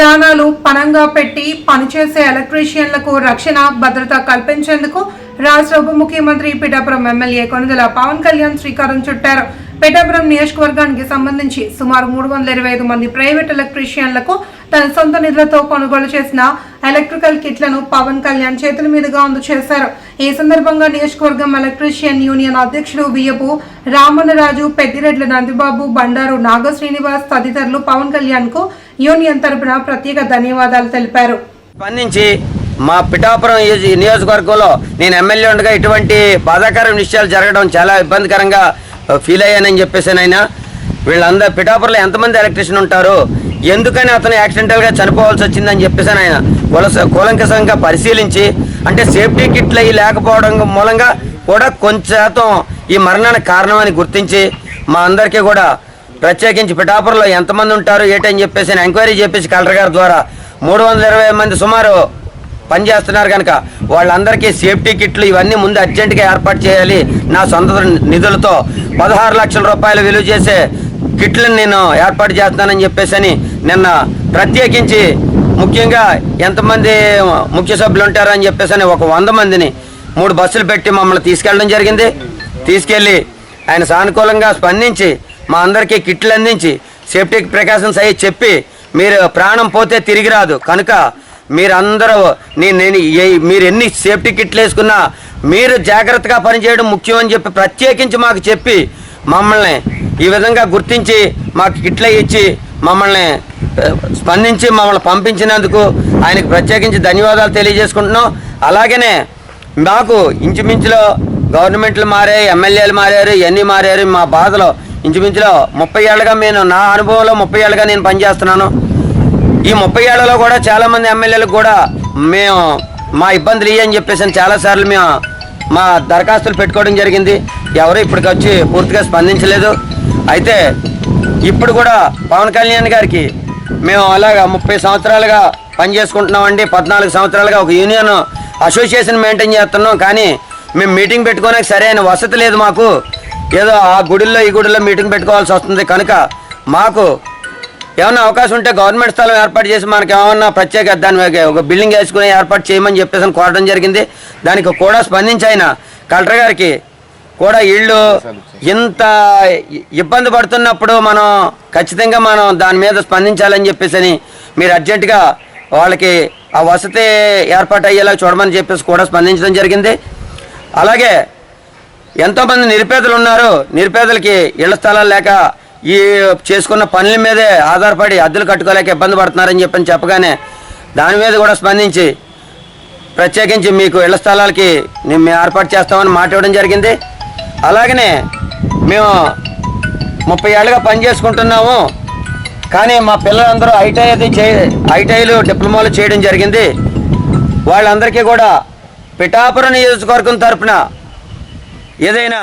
ప్రాణాలు పణంగా పెట్టి పనిచేసే ఎలక్ట్రీషియన్లకు రక్షణ భద్రత కల్పించేందుకు రాష్ట్ర ఉప ముఖ్యమంత్రి పిఠాపురం ఎమ్మెల్యే కొనుదల పవన్ కళ్యాణ్ శ్రీకారం చుట్టారు. పిఠాపురం నియోజకవర్గానికి సంబంధించి సుమారు మూడు వందల ఇరవై ఐదు మంది ప్రైవేట్ ఎలక్ట్రీషియన్లకు తన సొంత నిధులతో కొనుగోలు చేసిన ఎలక్ట్రికల్ కిట్లను పవన్ కళ్యాణ్ చేతుల మీదుగా అందజేశారు. ఈ సందర్భంగా నియోజకవర్గం ఎలక్ట్రీషియన్ యూనియన్ అధ్యక్షుడు బియ్యపు రామన్నరాజు పెద్దిరెడ్ల నందిబాబు బండారు నాగ శ్రీనివాస్ తదితరులు పవన్ కళ్యాణ్కు యూనియన్ తరపున ప్రత్యేక ధన్యవాదాలు తెలిపారు. స్పందించి మా పిఠాపురం నియోజకవర్గంలో నేను ఎమ్మెల్యే ఉండగా ఇటువంటి బాధాకరమైన విషయాలు జరగడం చాలా ఇబ్బందికరంగా ఫీల్ అయ్యానని చెప్పేసి ఆయన వీళ్ళందరూ పిఠాపురంలో ఎంతమంది ఎలక్ట్రీషియన్ ఉంటారు? ఎందుకని అతను యాక్సిడెంటల్గా చనిపోవాల్సి వచ్చిందని చెప్పేసి ఆయన కులస కూలంకసంగా పరిశీలించి అంటే సేఫ్టీ కిట్లు అవి లేకపోవడం మూలంగా కూడా కొంచెం శాతం ఈ మరణానికి కారణమని గుర్తించి మా అందరికీ కూడా ప్రత్యేకించి పిఠాపురంలో ఎంతమంది ఉంటారు ఏటని చెప్పేసి ఎంక్వైరీ చేపించి కలెక్టర్ గారి ద్వారా మూడు వందల ఇరవై మంది సుమారు పనిచేస్తున్నారు కనుక వాళ్ళందరికీ సేఫ్టీ కిట్లు ఇవన్నీ ముందు అర్జెంటుగా ఏర్పాటు చేయాలి. నా సొంత నిధులతో పదహారు లక్షల రూపాయలు విలువ చేసే కిట్లను నేను ఏర్పాటు చేస్తానని చెప్పేసి అని నిన్న ప్రత్యేకించి ముఖ్యంగా ఎంతమంది ముఖ్య సభ్యులు ఉంటారు అని చెప్పేసి అని ఒక వంద మందిని మూడు బస్సులు పెట్టి మమ్మల్ని తీసుకెళ్ళడం జరిగింది. తీసుకెళ్ళి ఆయన సానుకూలంగా స్పందించి మా అందరికీ కిట్లు అందించి సేఫ్టీ ప్రికాషన్స్ అయ్యి చెప్పి మీరు ప్రాణం పోతే తిరిగి రాదు. కనుక మీరందరూ నేను మీరు ఎన్ని సేఫ్టీ కిట్లు వేసుకున్నా మీరు జాగ్రత్తగా పనిచేయడం ముఖ్యం అని చెప్పి ప్రత్యేకించి మాకు చెప్పి మమ్మల్ని ఈ విధంగా గుర్తించి మాకు కిట్లు ఇచ్చి మమ్మల్ని స్పందించి మమ్మల్ని పంపించినందుకు ఆయనకు ప్రత్యేకించి ధన్యవాదాలు తెలియజేసుకుంటున్నాం. అలాగనే మాకు ఇంచుమించులో గవర్నమెంట్లు మారాయి ఎమ్మెల్యేలు మారారు ఇవన్నీ మారారు మా బాధలో ఇంచుమించులో ముప్పై ఏళ్ళుగా నేను నా అనుభవంలో ముప్పై ఏళ్ళుగా నేను పనిచేస్తున్నాను. ఈ ముప్పై ఏళ్ళలో కూడా చాలామంది ఎమ్మెల్యేలకు కూడా మేము మా ఇబ్బందులు ఇవి అని చెప్పేసి చాలాసార్లు మేము మా దరఖాస్తులు పెట్టుకోవడం జరిగింది. ఎవరు ఇప్పటికొచ్చి పూర్తిగా స్పందించలేదు. అయితే ఇప్పుడు కూడా పవన్ కళ్యాణ్ గారికి మేము అలాగా ముప్పై సంవత్సరాలుగా పనిచేసుకుంటున్నామండి పద్నాలుగు సంవత్సరాలుగా ఒక యూనియన్ అసోసియేషన్ మెయింటైన్ చేస్తున్నాం. కానీ మేము మీటింగ్ పెట్టుకోవడానికి సరైన వసతి లేదు మాకు. ఏదో ఆ గుడిలో ఈ గుడిలో మీటింగ్ పెట్టుకోవాల్సి వస్తుంది. కనుక మాకు ఏమన్నా అవకాశం ఉంటే గవర్నమెంట్ స్థలం ఏర్పాటు చేసి మనకి ఏమన్నా ప్రత్యేక దాని ఒక బిల్డింగ్ వేసుకుని ఏర్పాటు చేయమని చెప్పేసి అని కోరడం జరిగింది. దానికి కూడా స్పందించాయన కలెక్టర్ గారికి కూడా ఇళ్ళు ఇంత ఇబ్బంది పడుతున్నప్పుడు మనం ఖచ్చితంగా మనం దాని మీద స్పందించాలని చెప్పేసి అని మీరు అర్జెంటుగా వాళ్ళకి ఆ వసతి ఏర్పాటు అయ్యేలా చూడమని చెప్పేసి కూడా స్పందించడం జరిగింది. అలాగే ఎంతోమంది నిరుపేదలు ఉన్నారు. నిరుపేదలకి ఇళ్ళ స్థలాలు లేక ఈ చేసుకున్న పనుల మీదే ఆధారపడి అద్దెలు కట్టుకోలేక ఇబ్బంది పడుతున్నారని చెప్పని చెప్పగానే దాని మీద కూడా స్పందించి ప్రత్యేకించి మీకు ఇళ్ళ స్థలాలకి మేము ఏర్పాటు చేస్తామని మాట ఇవ్వడం జరిగింది. అలాగనే మేము ముప్పై ఏళ్ళుగా పని చేసుకుంటున్నాము. కానీ మా పిల్లలందరూ ఐటీఐ అది చే ఐటీఐలు డిప్లొమాలు చేయడం జరిగింది. వాళ్ళందరికీ కూడా పిఠాపురం నియోజకవర్గం తరఫున ఏదైనా